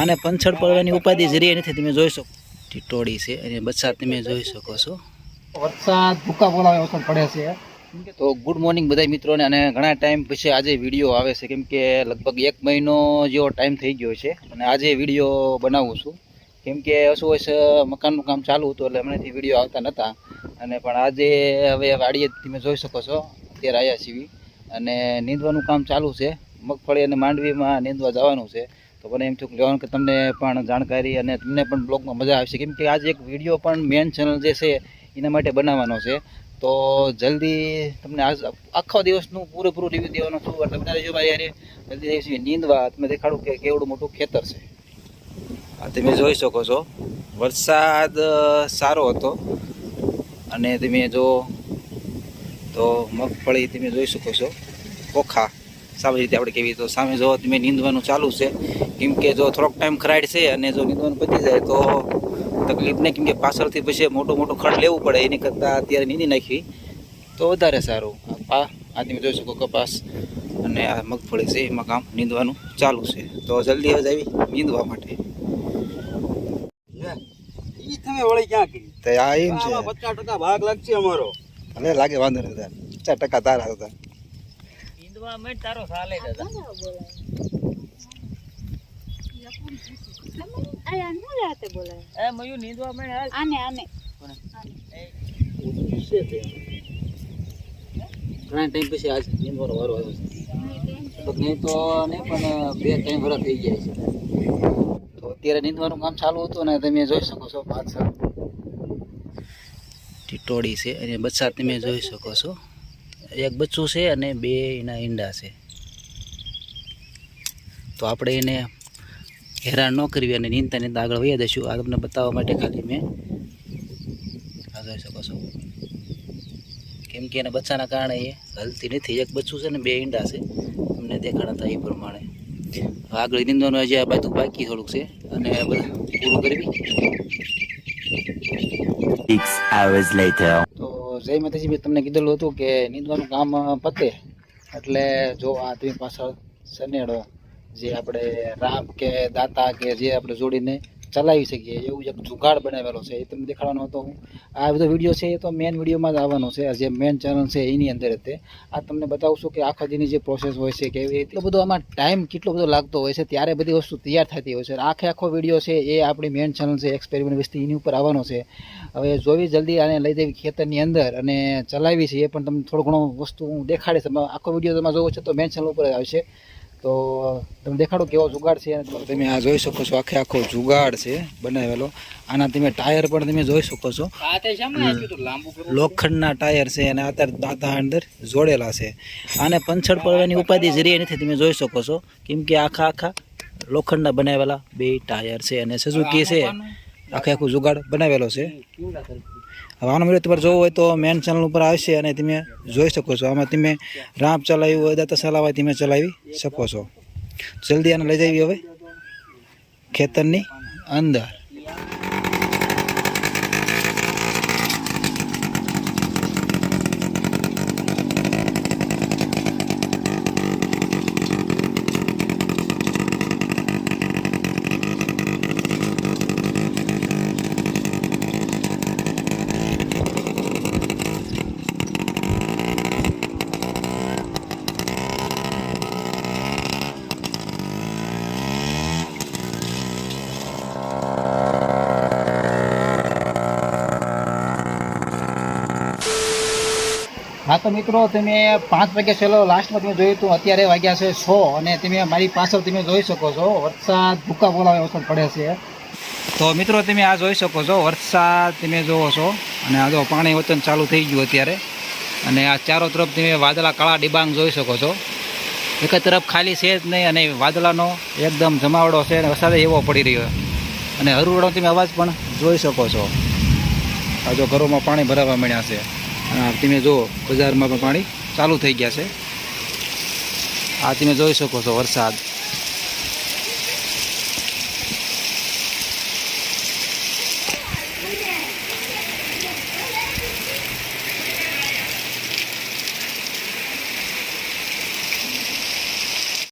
આને પંછડ પડવાની ઉપાધિ જરીએ નથી તમે જોઈ શકો. ટીટોડી છે અને વરસાદ તમે જોઈ શકો છો. વરસાદ ભૂકા બોલાવે વરસાદ પડે છે. તો ગુડ મોર્નિંગ બધા મિત્રોને અને ઘણા ટાઈમ પછી આજે વીડિયો આવે છે કેમ કે લગભગ એક મહિનો જેવો ટાઈમ થઈ ગયો છે અને આજે વીડિયો બનાવું છું. કેમ કે શું હોય છે મકાનનું કામ ચાલુ હતું એટલે હમણાંથી વીડિયો આવતા નહોતા અને પણ આજે હવે વાડીએ તમે જોઈ શકો છો અત્યારે આવ્યા છીએ. અને નીંદવાનું કામ ચાલુ છે મગફળી અને માંડવીમાં નીંદવા જવાનું છે. તો મને એમ થયું લેવાનું કે તમને પણ જાણકારી અને તમને પણ બ્લોગમાં મજા આવશે. કેમ કે આજે એક વીડિયો પણ મેન ચેનલ જે છે, એના માટે બનાવવાનો છે. તો જલ્દી તમને આજ આખો દિવસનું પૂરેપૂરું રિવ્યુ દેવાનો છું. એટલે બધા જો મારી યારે, જલ્દી જઈશું નીંદવા તમે દેખાડું કે કેવડું મોટું ખેતર છે. આ તમે જોઈ શકો છો. વરસાદ સારો હતો. અને તમે જો, તો મગફળી તમે જોઈ શકો છો. પોખા સારી રીતે આપણે કેવી તો સામે જો તમે નીંદવાનું ચાલુ છે કેમ કે જો થોડોક ટાઈમ ખરાડ છે અને જો નિંદવાનું પતી જાય તો તકલીફ નહીં. કેમ કે પાછળથી પછી મોટું મોટું ખડ લેવું પડે એની કરતાં અત્યારે નીંદી નાખી. તો વધારે સારું. આ પા આ તમે જોઈ શકો કપાસ અને આ મગફળી છે એમાં કામ નીંદવાનું ચાલુ છે. તો જલ્દી હવે આવી નીંદવા માટે. ઈ તમે વળી ક્યાં કરી? તો આ એમ છે આમાં પચાસ ટકા ભાગ લાગશે અમારો. ભલે લાગે વાંધો નહીં તાર પચાસ ટકા તારા હતા આને આને ઘણા ટાઈમ પછી આજ નીંદવાનો વારો આવ્યો નહીં તો નહીં પણ બે ત્રણ થઈ ગયા છે તો અત્યારે નીંદવાનું કામ ચાલુ હતું ને તમે જોઈ શકો છો પાછળ ટીટોડી છે અને બચ્ચા તમે જોઈ શકો છો. એક બચ્ચું છે અને બે એના ઈંડા છે. તો આપણે એને હેરાન ન કરવી અને નીંદતા નિંદા આગળ વહી દઈશું આ તમને બતાવવા માટે ખાલી મેં આ જોઈ શકો છો. કેમ કે એના બચ્ચાના કારણે એ હલતી નથી. એક બચ્ચું છે ને બે ઈંડા છે. તમને દેખાડતા એ પ્રમાણે. આગળ નીંદવાનું હજી આ બાજુ બાકી થોડુંક છે. અને બધા પૂરું કરવી. તો જય માતાજી મેં તમને કીધેલું હતું કે નિંદવાનું કામ પતે. એટલે જો આ તમે પાછળ સનેડો જે આપણે રામ કે દાતા કે જે આપણે જોડીને ચલાવી શકીએ, એવું એક જુગાડ બનાવેલો છે, એ તમને દેખાડવાનો હતો હું. આ બધો વીડિયો છે એ તો મેન વિડીયોમાં જ આવવાનો છે જે મેન ચેનલ છે એની અંદર તે. આ તમને બતાવશું કે આખા દીની જે પ્રોસેસ હોય છે, કે એટલો બધો આમાં ટાઈમ કેટલો બધો લાગતો હોય છે, ત્યારે બધી વસ્તુ તૈયાર થતી હોય છે. આખે આખો વીડિયો છે એ આપણી મેન ચેનલ છે એક્સપેરિમેન્ટ વસ્તી એની ઉપર આવવાનો છે. હવે જોવી જલ્દી આને લઈ જવી ખેતરની અંદર અને ચલાવી છે, એ પણ તમને થોડો ઘણો વસ્તુ હું દેખાડીશ. આખો વીડિયો તમે જોવો છો તો મેન ચેનલ ઉપર આવશે. તો તમે દેખાડો કેવો જુગાડ છે તમે આ જોઈ શકો છો આખે આખો જુગાડ છે બનાવેલો. આના તમે ટાયર પણ તમે જોઈ શકો છો. લોખંડના ટાયર છે અને અત્યારે દાંતા અંદર જોડેલા છે. આને પંછડ પડવાની ઉપાધિ જરીએ નથી તમે જોઈ શકો છો. કેમ કે આખા આખા લોખંડના બનાવેલા બે ટાયર છે અને સજુકી છે. આખે આખું જુગાડ બનાવેલો છે. હવે આનો વીડિયો તમારે જોવો હોય તો મેન ચેનલ ઉપર આવશે અને તમે જોઈ શકો છો. આમાં તમે રામ ચલાવ્યું હોય, દાતા ચલાવવા તમે ચલાવી શકો છો. જલ્દી આને લઈ જવી હવે ખેતરની અંદર. હા તો મિત્રો, તમે પાંચ વાગ્યા છેલ્લો લાસ્ટમાં તમે જોયું હતું, અત્યારે વાગ્યા છે છ અને તમે મારી પાછળ તમે જોઈ શકો છો, વરસાદ, ભૂકા બોલાવે વરસાદ પડે છે. તો મિત્રો, તમે આ જોઈ શકો છો, વરસાદ તમે જોવો છો, અને આ જો પાણી વતન ચાલુ થઈ ગયું અત્યારે. અને આ ચારો તરફ તમે વાદળા કાળા ડિબાંગ જોઈ શકો છો. એક તરફ ખાલી છે જ નહીં, અને વાદળાનો એકદમ જમાવડો છે અને વરસાદ એવો પડી રહ્યો અને હરુવડો તમે અવાજ પણ જોઈ શકો છો. આ જો ઘરોમાં પાણી ભરાવા મળ્યા છે. તમે જુઓ, બજારમાં પણ પાણી ચાલુ થઈ ગયા છે. આ તમે જોઈ શકો છો વરસાદ.